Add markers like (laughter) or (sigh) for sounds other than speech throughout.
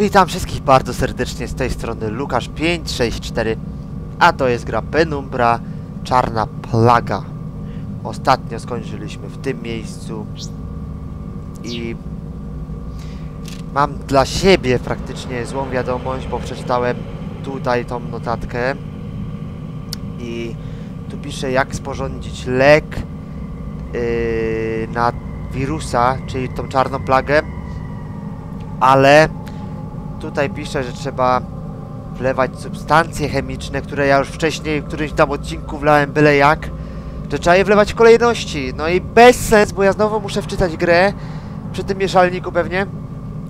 Witam wszystkich bardzo serdecznie z tej strony Lukasz564 A to jest gra Penumbra Czarna Plaga. Ostatnio skończyliśmy w tym miejscu I Mam dla siebie praktycznie złą wiadomość, bo przeczytałem tutaj tą notatkę I tu pisze jak sporządzić lek yy, na wirusa, czyli tą czarną plagę ale tutaj pisze, że trzeba wlewać substancje chemiczne, które ja już wcześniej w którymś tam odcinku wlałem byle jak, że trzeba je wlewać w kolejności. No i bez sens, bo ja znowu muszę wczytać grę przy tym mieszalniku pewnie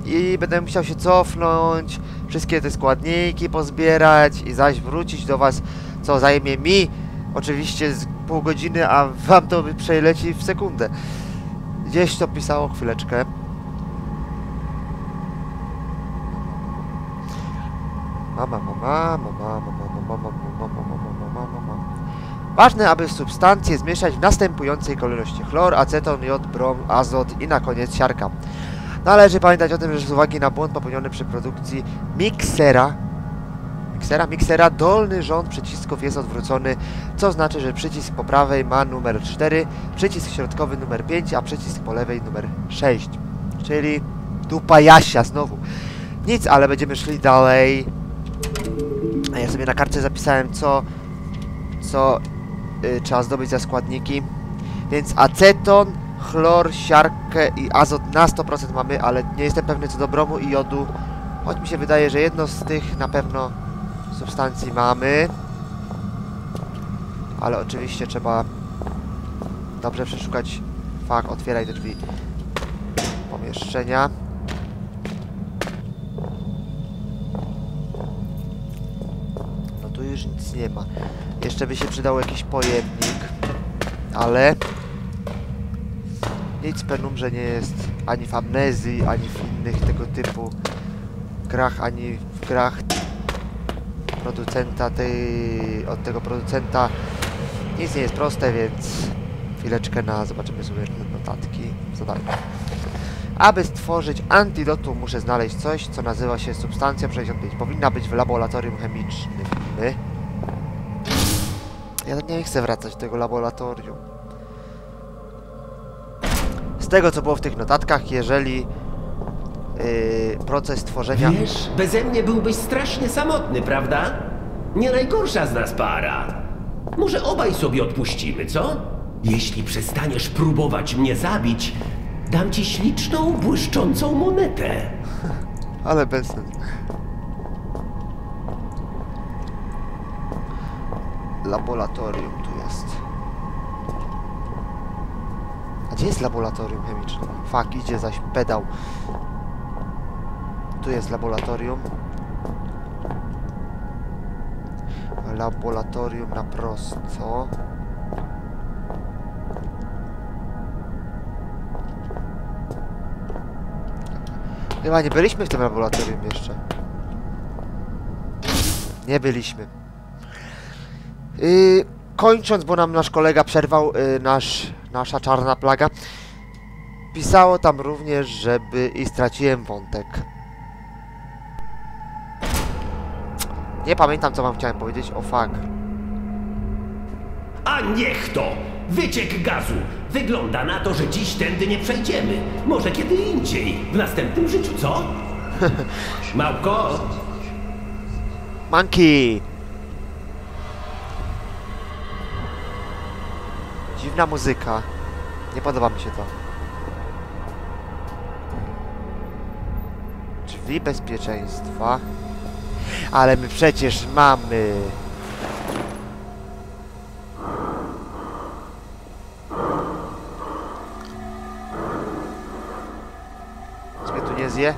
i będę musiał się cofnąć, wszystkie te składniki pozbierać i zaś wrócić do was, co zajmie mi oczywiście z pół godziny, a wam to przeleci w sekundę. Gdzieś to pisało chwileczkę. Mama, mama, mama, mama, mama, mama, mama, mama, mama, mama. Ważne, aby substancje zmieszać w następującej kolejności. Chlor, aceton, jod, brom, azot i na koniec siarka. Należy pamiętać o tym, że z uwagi na błąd popełniony przy produkcji miksera, miksera, miksera, dolny rząd przycisków jest odwrócony, co znaczy, że przycisk po prawej ma numer 4, przycisk środkowy numer 5, a przycisk po lewej numer 6. Czyli dupa Jasia znowu. Nic, ale będziemy szli dalej. A ja sobie na kartce zapisałem, co, co y, trzeba zdobyć za składniki. Więc aceton, chlor, siarkę i azot na 100% mamy, ale nie jestem pewny co do bromu i jodu. Choć mi się wydaje, że jedno z tych na pewno substancji mamy. Ale oczywiście trzeba dobrze przeszukać. Fak, otwieraj te drzwi pomieszczenia. Już nic nie ma. Jeszcze by się przydał jakiś pojemnik, ale nic w Penumbrze nie jest ani w Amnezji, ani w innych tego typu grach, ani w grach producenta tej, od tego producenta nic nie jest proste, więc chwileczkę na zobaczymy sobie notatki zadania. Aby stworzyć antidotum muszę znaleźć coś, co nazywa się substancja 65. Powinna być w laboratorium chemicznym. Ja nie chcę wracać do tego laboratorium. Z tego, co było w tych notatkach, jeżeli yy, proces tworzenia... Wiesz, beze mnie byłbyś strasznie samotny, prawda? Nie najgorsza z nas para. Może obaj sobie odpuścimy, co? Jeśli przestaniesz próbować mnie zabić, dam ci śliczną, błyszczącą monetę. (laughs) Ale bez sensu. Laboratorium tu jest. A gdzie jest laboratorium chemiczne? Fak, idzie zaś pedał. Tu jest laboratorium. Laboratorium na prosto. Chyba nie byliśmy w tym laboratorium jeszcze. Nie byliśmy. Yy, kończąc, bo nam nasz kolega przerwał, yy, nasz, nasza czarna plaga. Pisało tam również, żeby... i straciłem wątek. Nie pamiętam, co wam chciałem powiedzieć. O fuck. A niech to! Wyciek gazu! Wygląda na to, że dziś tędy nie przejdziemy. Może kiedy indziej, w następnym życiu, co? (laughs) Małko, Monkey! Dziwna muzyka. Nie podoba mi się to. Drzwi bezpieczeństwa. Ale my przecież mamy... Nic mnie tu nie zje?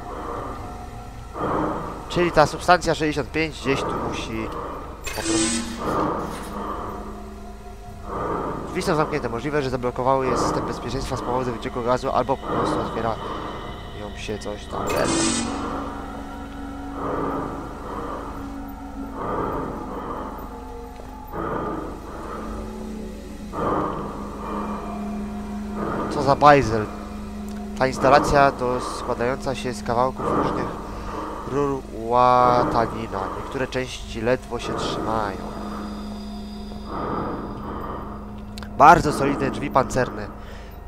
Czyli ta substancja 65 gdzieś tu musi po prostu... Drzwi są zamknięte. Możliwe, że zablokowały je system bezpieczeństwa z powodu wycieku gazu, albo po prostu otwiera ją się coś tam. Co za bajzel. Ta instalacja to składająca się z kawałków różnych rur łatanina. Niektóre części ledwo się trzymają. Bardzo solidne drzwi pancerne.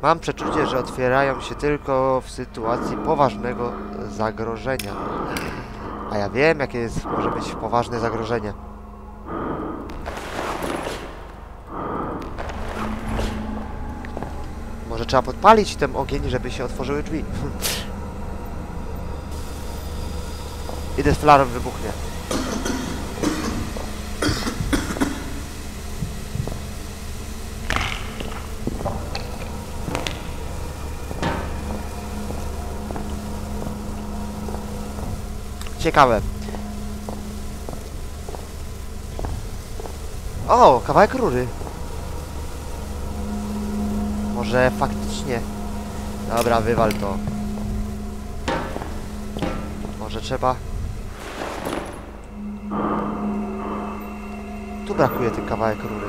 Mam przeczucie, że otwierają się tylko w sytuacji poważnego zagrożenia. A ja wiem, jakie jest, może być poważne zagrożenie. Może trzeba podpalić ten ogień, żeby się otworzyły drzwi. (laughs) Idę z flarą wybuchnie. Ciekawe. O, kawałek rury. Może faktycznie. Dobra, wywal to. Może trzeba. Tu brakuje ten kawałek rury.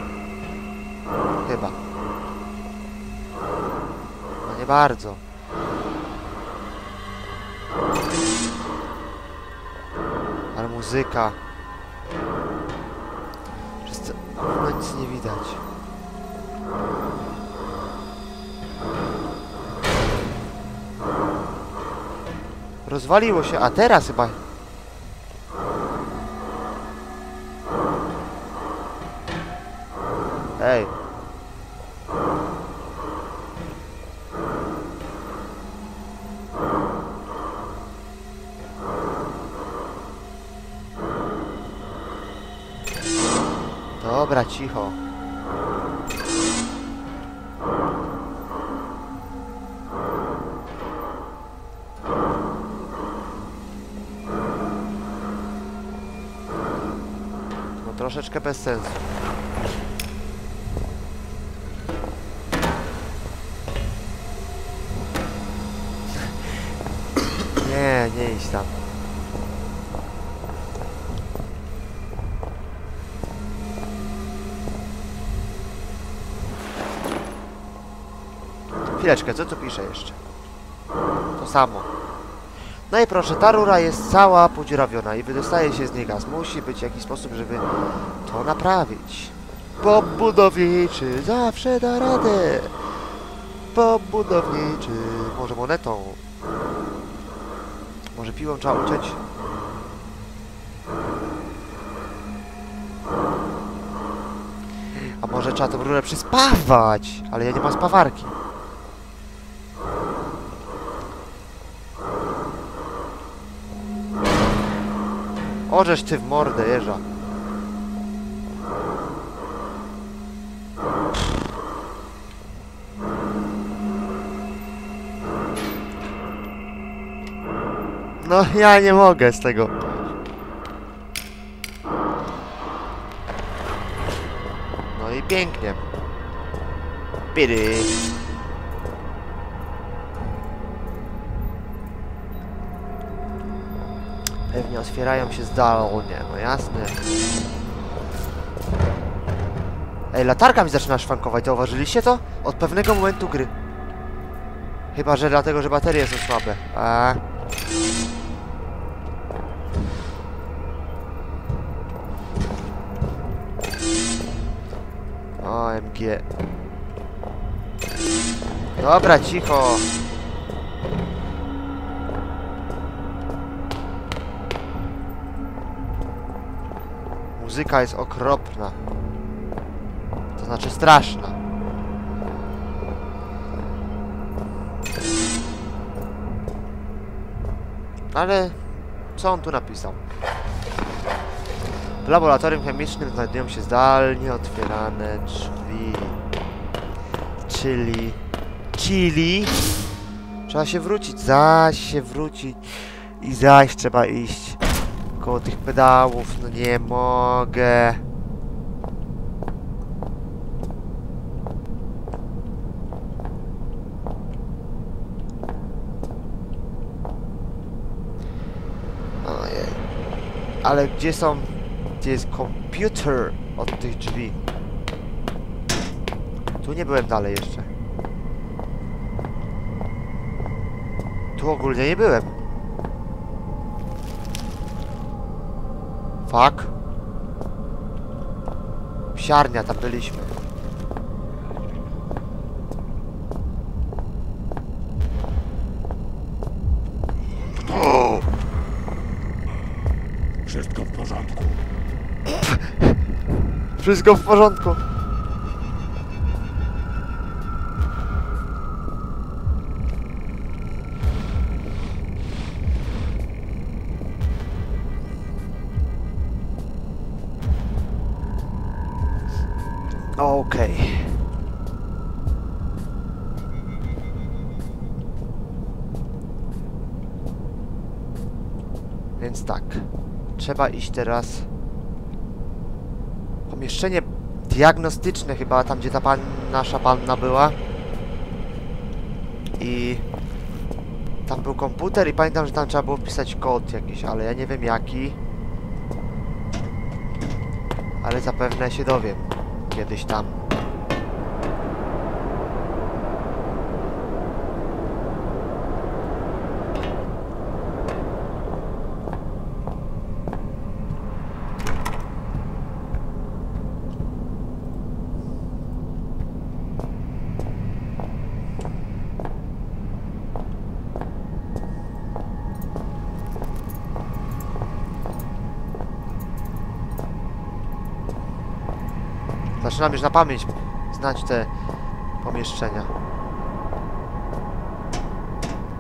Chyba. No nie bardzo. Muzyka. Przez to... No nic nie widać. Rozwaliło się, a teraz chyba... Ej. Dobra, cicho. No troszeczkę bez sensu. Nie, nie idź tam. Chwileczkę, co tu pisze jeszcze? To samo. No i proszę, ta rura jest cała podziurawiona i wydostaje się z niej gaz. Musi być jakiś sposób, żeby to naprawić. Bob budowniczy zawsze da radę. Bob budowniczy. Może monetą. Może piłą trzeba uciąć. A może trzeba tą rurę przyspawać? Ale ja nie mam spawarki. Orzesz ty w mordę, jeża. No ja nie mogę z tego. No i pięknie. Piry. Pewnie otwierają się zdalnie, no jasne. Ej, latarka mi zaczyna szwankować, zauważyliście to? Od pewnego momentu gry. Chyba, że dlatego, że baterie są słabe. A. OMG. Dobra, cicho. Muzyka jest okropna. To znaczy straszna. Ale co on tu napisał? W laboratorium chemicznym znajdują się zdalnie otwierane drzwi. Czyli... Czyli... Trzeba się wrócić, zaś się wrócić i zaś trzeba iść koło tych pedałów, no nie mogę. Ojej. Ale gdzie są... Gdzie jest komputer od tych drzwi? Tu nie byłem dalej jeszcze. Tu ogólnie nie byłem. Fuck? Psiarnia, tam byliśmy. Wszystko w porządku. Wszystko w porządku. Okej. Więc tak. Trzeba iść teraz pomieszczenie diagnostyczne chyba, tam gdzie ta pan, nasza panna była. I tam był komputer i pamiętam, że tam trzeba było wpisać kod jakiś, ale ja nie wiem jaki. Ale zapewne się dowiem kiedyś tam. Zaczynam już na pamięć znać te pomieszczenia.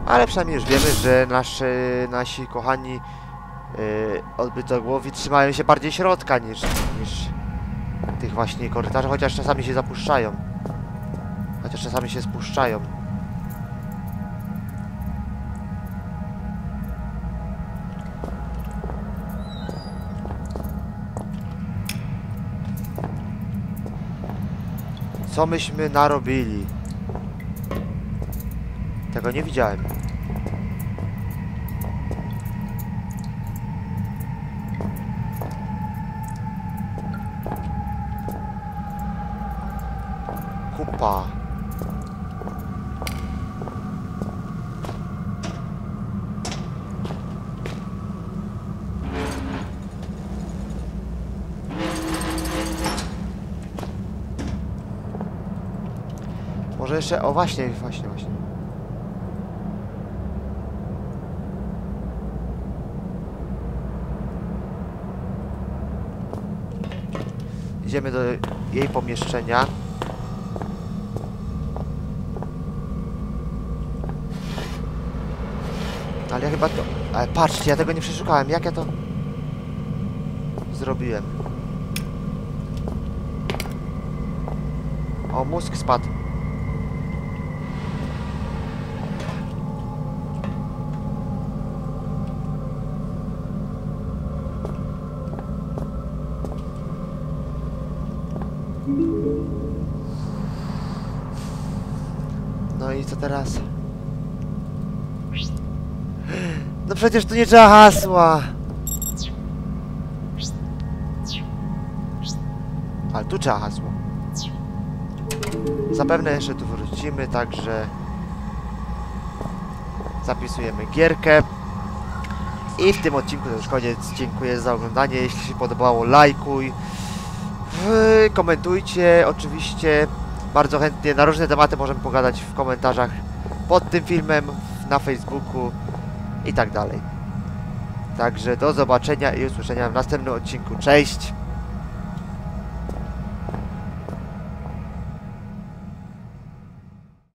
Ale przynajmniej już wiemy, że nasze, nasi kochani yy, odbytogłowi trzymają się bardziej środka niż, niż tych właśnie korytarzy, chociaż czasami się zapuszczają. Chociaż czasami się spuszczają. Co myśmy narobili? Tego nie widziałem. Kupa. Jeszcze, o właśnie, właśnie, właśnie. Idziemy do jej pomieszczenia. Ale ja chyba to... Ale patrzcie, ja tego nie przeszukałem. Jak ja to... Zrobiłem. O, mózg spadł. I co teraz? No przecież tu nie trzeba hasła. Ale tu trzeba hasło. Zapewne jeszcze tu wrócimy, także zapisujemy gierkę. I w tym odcinku to już koniec. Dziękuję za oglądanie. Jeśli się podobało, lajkuj. Komentujcie oczywiście. Bardzo chętnie na różne tematy możemy pogadać w komentarzach pod tym filmem, na Facebooku i tak dalej. Także do zobaczenia i usłyszenia w następnym odcinku. Cześć!